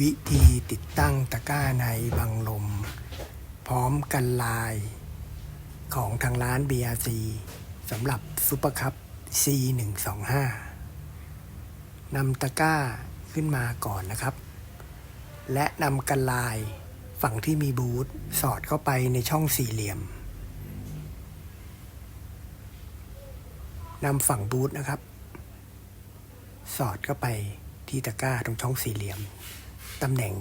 วิธีติดตั้งตะกร้าในบังลม พร้อมกันลาย ของทางร้าน BRC สำหรับซุปเปอร์คัพ C125 นำตะกร้าขึ้นมาก่อนนะครับ และนำกันลายฝั่งที่มีบูทสอดเข้าไปในช่องสี่เหลี่ยมนำฝั่งบูทนะครับ สอดเข้าไปที่ตะกร้าตรงช่องสี่เหลี่ยม ตำแหน่ง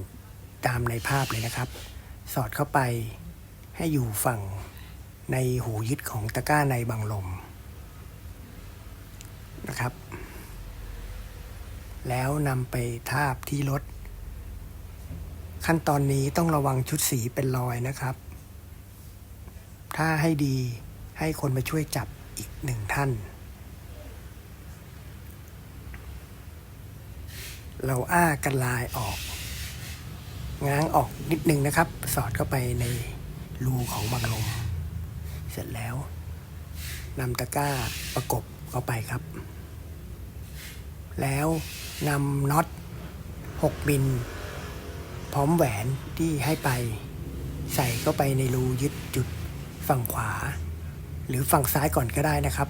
ตามในภาพเลยนะครับ สอดเข้าไปให้อยู่ฝั่งในหูยึดของตะกร้าในบังลมนะครับ แล้วนำไปทาบที่รถ ขั้นตอนนี้ต้องระวังชุดสีเป็นรอยนะครับ ถ้าให้ดีให้คนมาช่วยจับอีกหนึ่งท่าน เราอ้ากันลายออก ง้างออกนิดนึงนะครับ สอดเข้าไปในรูของบังลม เสร็จแล้วนำตะกร้าประกบเข้าไปครับ แล้วนำน็อต6มิลพร้อมแหวนที่ให้ไป ใส่เข้าไปในรูยึดจุดฝั่งขวา หรือฝั่งซ้ายก่อนก็ได้นะครับ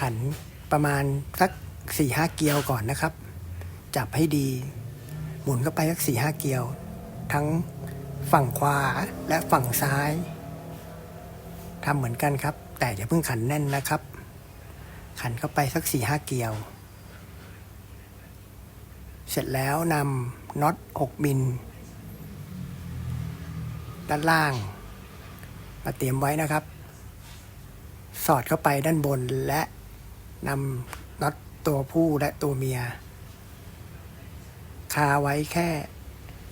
ขันประมาณสักสี่ห้าเกลียวก่อนนะครับ จับให้ดี หมุนเข้าไปสักสี่ห้าเกียว ทั้งฝั่งขวาและฝั่งซ้ายทำเหมือนกันครับ แต่อย่าเพิ่งขันแน่นนะครับ ขันเข้าไปสักสี่ห้าเกียว เสร็จแล้วนำน็อต6มิลด้านล่าง มาเตรียมไว้นะครับ สอดเข้าไปด้านบนและนำน็อตตัวผู้และตัวเมีย คาไว้แค่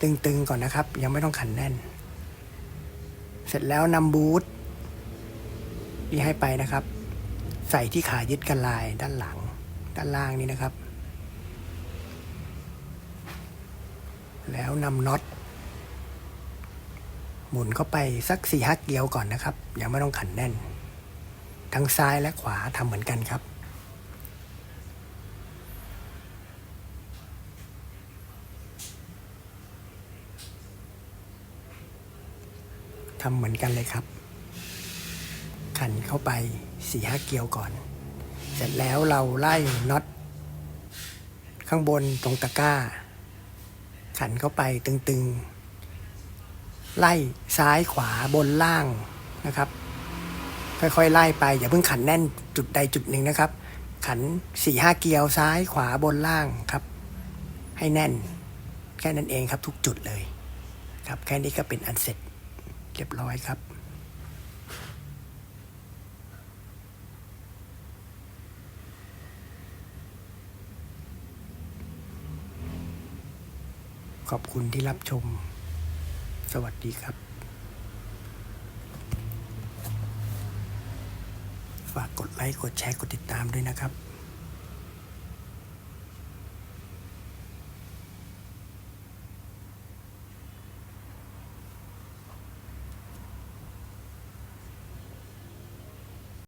ตึงๆก่อนนะครับ ยังไม่ต้องขันแน่น เสร็จแล้วนำบูทที่ให้ไปนะครับ ใส่ที่ขายึดกันลายด้านหลัง ด้านล่างนี้นะครับ แล้วนำน็อตหมุนเข้าไปสักสี่ห้าเกลียวก่อนนะครับ ยังไม่ต้องขันแน่น ทั้งซ้ายและขวาทำเหมือนกันครับ ทำเหมือนกันเลยครับ ขันเข้าไปสี่ห้าเกียวก่อน เสร็จแล้วเราไล่น็อตข้างบนตรงตะกร้า ขันเข้าไปตึงๆ ไล่ซ้ายขวาบนล่างนะครับ ค่อยๆ ไล่ไป อย่าเพิ่งขันแน่นจุดใดจุดหนึ่งนะครับ ขันสี่ห้าเกียวซ้ายขวาบนล่างครับ ให้แน่น แค่นั้นเองครับทุกจุดเลย ครับแค่นี้ก็เป็นอันเสร็จ เรียบร้อยครับขอบคุณที่รับชม สวัสดีครับ ฝากกดไลค์ กดแชร์ กดติดตามด้วยนะครับ